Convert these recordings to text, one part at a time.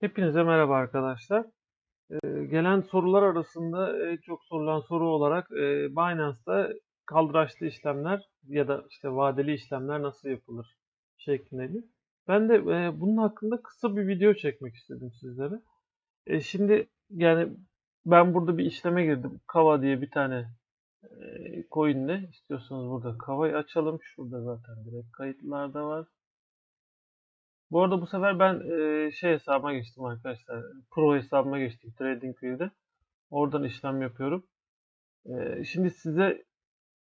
Hepinize merhaba arkadaşlar. Ee, gelen sorular arasında en çok sorulan soru olarak e, Binance'da kaldıraçlı işlemler ya da işte vadeli işlemler nasıl yapılır şeklindeydi. Ben de e, bunun hakkında kısa bir video çekmek istedim sizlere. E, şimdi yani ben burada bir işleme girdim. Kava diye bir tane e, coin'le istiyorsanız burada Kava'yı açalım. Şurada zaten direkt kayıtlarda var. Bu arada bu sefer ben e, şey hesabıma geçtim arkadaşlar. Pro hesabıma geçtim TradingView'de. Oradan işlem yapıyorum. E, şimdi size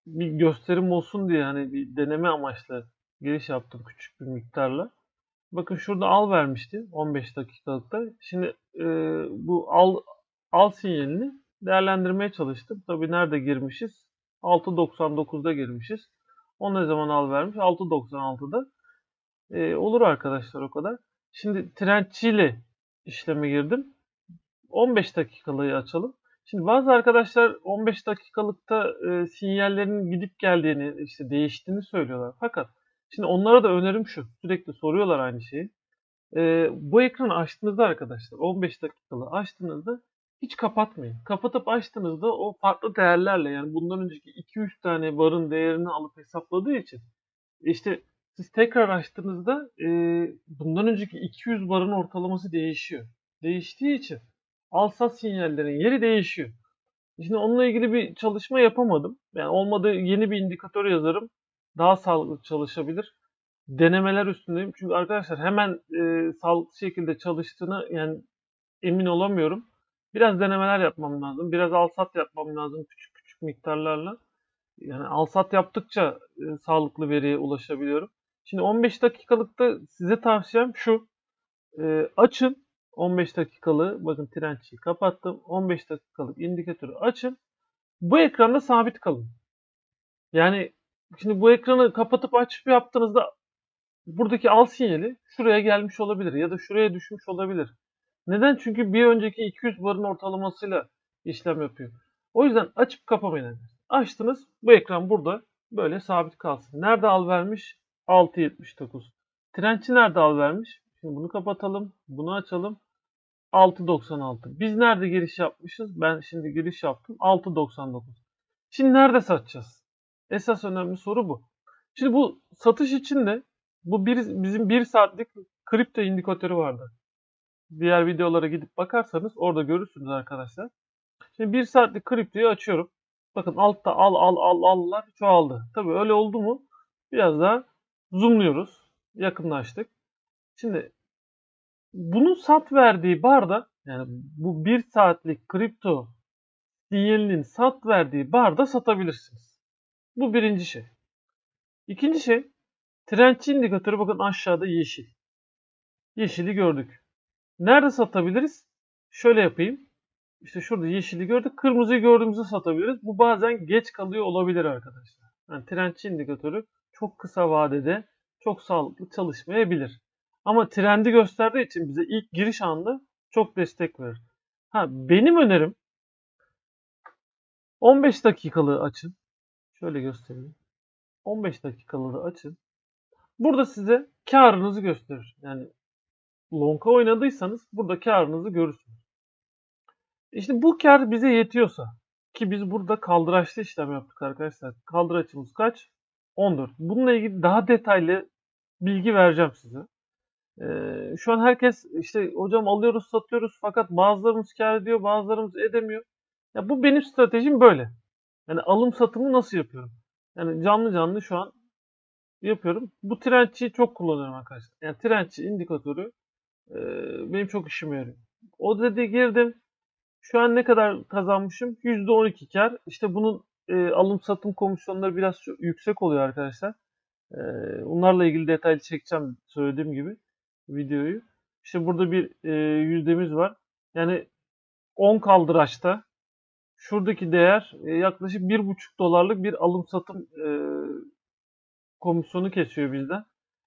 bir gösterim olsun diye hani bir deneme amaçlı giriş yaptım küçük bir miktarla. Bakın şurada al vermişti 15 dakikalıkta. Şimdi e, bu al al sinyalini değerlendirmeye çalıştım. Tabii nerede girmişiz? 6.99'da girmişiz. O ne zaman al vermiş? 6.96'da. E, olur arkadaşlar o kadar. Şimdi trendçiyle işleme girdim. 15 dakikalığı açalım. Şimdi bazı arkadaşlar 15 dakikalıkta e, sinyallerin gidip geldiğini, işte değiştiğini söylüyorlar. Fakat şimdi onlara da önerim şu. Sürekli soruyorlar aynı şeyi. E, bu ekranı açtığınızda arkadaşlar 15 dakikalı açtığınızda hiç kapatmayın. Kapatıp açtığınızda o farklı değerlerle yani bundan önceki 2-3 tane barın değerini alıp hesapladığı için işte siz tekrar açtığınızda e, bundan önceki 200 barın ortalaması değişiyor. Değiştiği için alsat sinyallerin yeri değişiyor. Şimdi onunla ilgili bir çalışma yapamadım. Yani olmadı yeni bir indikatör yazarım. Daha sağlıklı çalışabilir. Denemeler üstündeyim. Çünkü arkadaşlar hemen e, sağlıklı şekilde çalıştığını yani emin olamıyorum. Biraz denemeler yapmam lazım. Biraz alsat yapmam lazım küçük küçük miktarlarla. Yani alsat yaptıkça e, sağlıklı veriye ulaşabiliyorum. Şimdi 15 dakikalıkta size tavsiyem şu. E, açın 15 dakikalı bakın trendçiyi kapattım. 15 dakikalık indikatörü açın. Bu ekranda sabit kalın. Yani şimdi bu ekranı kapatıp açıp yaptığınızda buradaki al sinyali şuraya gelmiş olabilir ya da şuraya düşmüş olabilir. Neden? Çünkü bir önceki 200 barın ortalamasıyla işlem yapıyor. O yüzden açıp kapamayın. Açtınız bu ekran burada böyle sabit kalsın. Nerede al vermiş? 6.79. Trendçi nerede al vermiş? Şimdi bunu kapatalım. Bunu açalım. 6.96. Biz nerede giriş yapmışız? Ben şimdi giriş yaptım. 6.99. Şimdi nerede satacağız? Esas önemli soru bu. Şimdi bu satış için de bu bir, bizim 1 saatlik kripto indikatörü vardı. Diğer videolara gidip bakarsanız orada görürsünüz arkadaşlar. Şimdi 1 saatlik kriptoyu açıyorum. Bakın altta al al al allar çoğaldı. Tabi öyle oldu mu biraz daha zoomluyoruz. Yakınlaştık. Şimdi bunun sat verdiği barda yani bu 1 saatlik kripto sinyalinin sat verdiği barda satabilirsiniz. Bu birinci şey. İkinci şey trendçi indikatörü bakın aşağıda yeşil. Yeşili gördük. Nerede satabiliriz? Şöyle yapayım. İşte şurada yeşili gördük. Kırmızıyı gördüğümüzde satabiliriz. Bu bazen geç kalıyor olabilir arkadaşlar. Yani trendçi indikatörü çok kısa vadede çok sağlıklı çalışmayabilir. Ama trendi gösterdiği için bize ilk giriş anında çok destek verir. Ha, benim önerim 15 dakikalığı açın. Şöyle göstereyim. 15 dakikalığı açın. Burada size karınızı gösterir. Yani long'a oynadıysanız burada karınızı görürsünüz. İşte bu kar bize yetiyorsa ki biz burada kaldıraçlı işlem yaptık arkadaşlar. Kaldıraçımız kaç? 14. Bununla ilgili daha detaylı bilgi vereceğim size. Ee, şu an herkes işte hocam alıyoruz satıyoruz fakat bazılarımız kar ediyor bazılarımız edemiyor. Ya bu benim stratejim böyle. Yani alım satımı nasıl yapıyorum? Yani canlı canlı şu an yapıyorum. Bu trendçiyi çok kullanıyorum arkadaşlar. Yani trendçi indikatörü e, benim çok işime yarıyor. O dedi girdim. Şu an ne kadar kazanmışım? %12 kar. İşte bunun e, alım satım komisyonları biraz yüksek oluyor arkadaşlar. E, onlarla ilgili detaylı çekeceğim söylediğim gibi videoyu. İşte burada bir e, yüzdemiz var. Yani 10 kaldıraçta şuradaki değer e, yaklaşık 1,5 dolarlık bir alım satım e, komisyonu kesiyor bizden.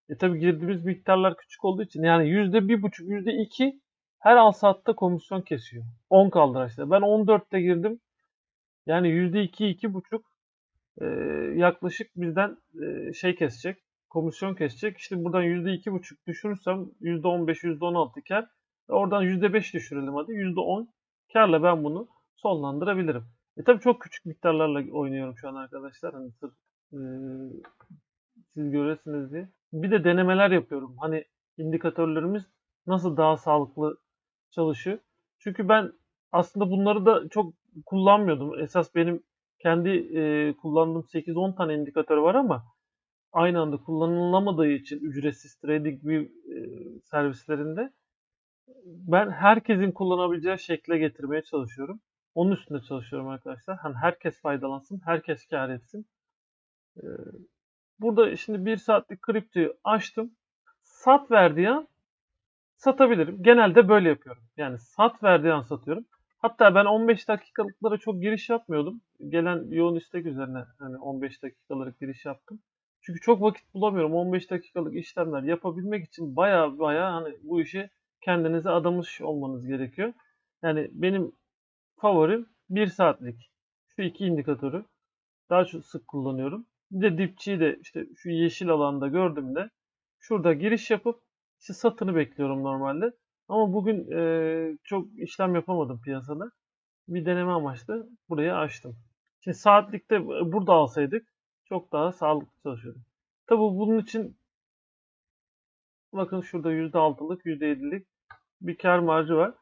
E tabi girdiğimiz miktarlar küçük olduğu için yani %1,5 %2 her al satta komisyon kesiyor. 10 kaldıraçta. Ben 14'te girdim. Yani %2-2,5 e, yaklaşık bizden e, şey kesecek. Komisyon kesecek. İşte buradan %2,5 düşürürsem %15, %16 kar. Oradan %5 düşürelim hadi. %10 karla ben bunu sonlandırabilirim. E tabii çok küçük miktarlarla oynuyorum şu an arkadaşlar. Hani sırf e, siz göresiniz diye. Bir de denemeler yapıyorum. Hani indikatörlerimiz nasıl daha sağlıklı çalışıyor. Çünkü ben aslında bunları da çok kullanmıyordum. Esas benim kendi e, kullandığım 8-10 tane indikatör var ama aynı anda kullanılamadığı için ücretsiz trading bir e, servislerinde ben herkesin kullanabileceği şekle getirmeye çalışıyorum. Onun üstünde çalışıyorum arkadaşlar. Hani herkes faydalansın, herkes kar etsin. Ee, burada şimdi bir saatlik kriptoyu açtım. Sat verdiği an satabilirim. Genelde böyle yapıyorum. Yani sat verdiği an satıyorum. Hatta ben 15 dakikalıklara çok giriş yapmıyordum. Gelen yoğun istek üzerine hani 15 dakikalık giriş yaptım. Çünkü çok vakit bulamıyorum. 15 dakikalık işlemler yapabilmek için baya baya hani bu işi kendinize adamış olmanız gerekiyor. Yani benim favorim 1 saatlik şu iki indikatörü daha çok sık kullanıyorum. Bir de dipçiyi de işte şu yeşil alanda gördüğümde şurada giriş yapıp işte satını bekliyorum normalde. Ama bugün e, çok işlem yapamadım piyasada. Bir deneme amaçlı burayı açtım. Şimdi saatlikte burada alsaydık çok daha sağlıklı çalışıyordum. Tabi bunun için bakın şurada %6'lık %7'lik bir kar marjı var.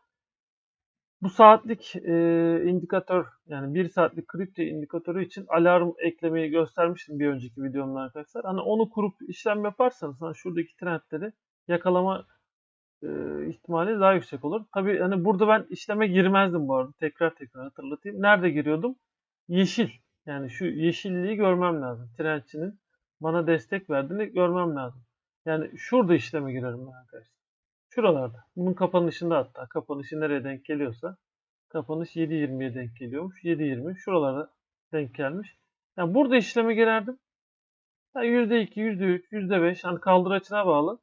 Bu saatlik e, indikatör yani bir saatlik kripto indikatörü için alarm eklemeyi göstermiştim bir önceki videomda arkadaşlar. Hani onu kurup işlem yaparsanız hani şuradaki trendleri yakalama e, ihtimali daha yüksek olur. Tabi hani burada ben işleme girmezdim bu arada. Tekrar tekrar hatırlatayım. Nerede giriyordum? Yeşil. Yani şu yeşilliği görmem lazım. Trendçinin bana destek verdiğini görmem lazım. Yani şurada işleme girerim ben arkadaşlar. Şuralarda. Bunun kapanışında hatta. Kapanışı nereye denk geliyorsa. Kapanış 7.20'ye denk geliyormuş. 7.20 şuralara denk gelmiş. Yani burada işleme girerdim. Yani %2, %3, %5 hani kaldıraçına bağlı.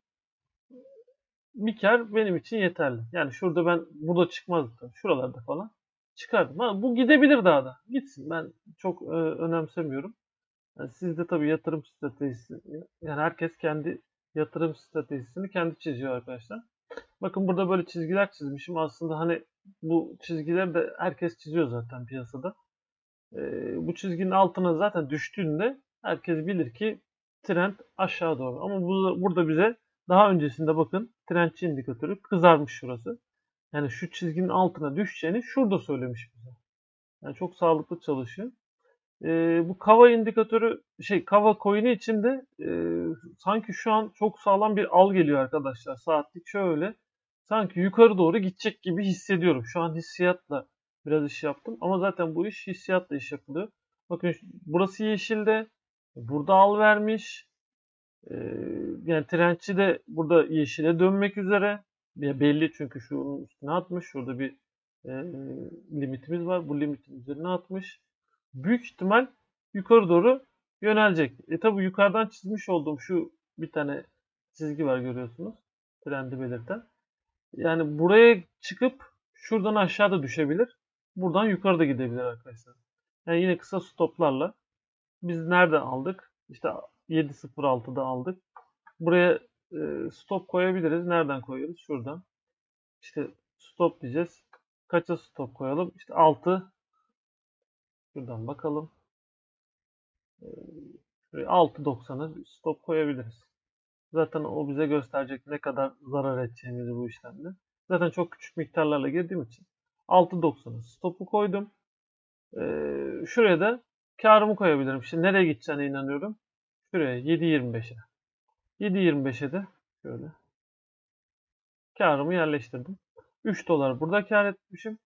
Bir kar benim için yeterli. Yani şurada ben burada çıkmazdı. Şuralarda falan çıkardım. Ha, bu gidebilir daha da. Gitsin. Ben çok e, önemsemiyorum. Yani sizde tabii yatırım stratejisi yani herkes kendi yatırım stratejisini kendi çiziyor arkadaşlar. Bakın burada böyle çizgiler çizmişim. Aslında hani bu çizgiler de herkes çiziyor zaten piyasada. Ee, bu çizginin altına zaten düştüğünde herkes bilir ki trend aşağı doğru. Ama bu, burada bize daha öncesinde bakın trendçi indikatörü kızarmış şurası. Yani şu çizginin altına düşeceğini şurada söylemiş bize. Yani çok sağlıklı çalışıyor. Ee, bu kava indikatörü şey kava coin'i içinde e, sanki şu an çok sağlam bir al geliyor arkadaşlar. Saatlik şöyle sanki yukarı doğru gidecek gibi hissediyorum. Şu an hissiyatla biraz iş yaptım. Ama zaten bu iş hissiyatla iş yapılıyor. Bakın burası yeşilde. Burada al vermiş. Yani trendçi de burada yeşile dönmek üzere. Ya belli çünkü şunun üstüne atmış. Şurada bir e, limitimiz var. Bu limitin üzerine atmış. Büyük ihtimal yukarı doğru yönelecek. E tabi yukarıdan çizmiş olduğum şu bir tane çizgi var görüyorsunuz. Trendi belirten. Yani buraya çıkıp şuradan aşağıda düşebilir. Buradan yukarıda gidebilir arkadaşlar. Yani yine kısa stoplarla biz nereden aldık? İşte 7.06'da aldık. Buraya e, stop koyabiliriz. Nereden koyuyoruz? Şuradan. İşte stop diyeceğiz. Kaça stop koyalım? İşte 6 Şuradan bakalım. Şuraya 6.90'a stop koyabiliriz. Zaten o bize gösterecek ne kadar zarar edeceğimizi bu işlemde. Zaten çok küçük miktarlarla girdiğim için 6.90'a stopu koydum. Ee, şuraya da karımı koyabilirim. Şimdi nereye gideceğine inanıyorum. Şuraya 7.25'e. 7.25'e de şöyle karımı yerleştirdim. 3 dolar burada kar etmişim.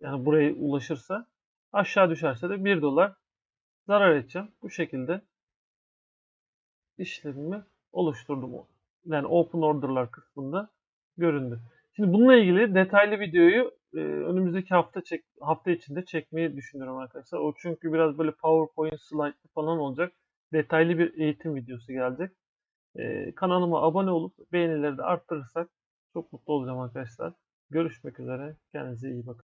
Yani buraya ulaşırsa aşağı düşerse de 1 dolar zarar edeceğim. Bu şekilde işlemimi oluşturdum. Yani open order'lar kısmında göründü. Şimdi bununla ilgili detaylı videoyu e, önümüzdeki hafta çek, hafta içinde çekmeyi düşünüyorum arkadaşlar. O çünkü biraz böyle PowerPoint slaytlı falan olacak. Detaylı bir eğitim videosu gelecek. E, kanalıma abone olup beğenileri de arttırırsak çok mutlu olacağım arkadaşlar. Görüşmek üzere. Kendinize iyi bakın.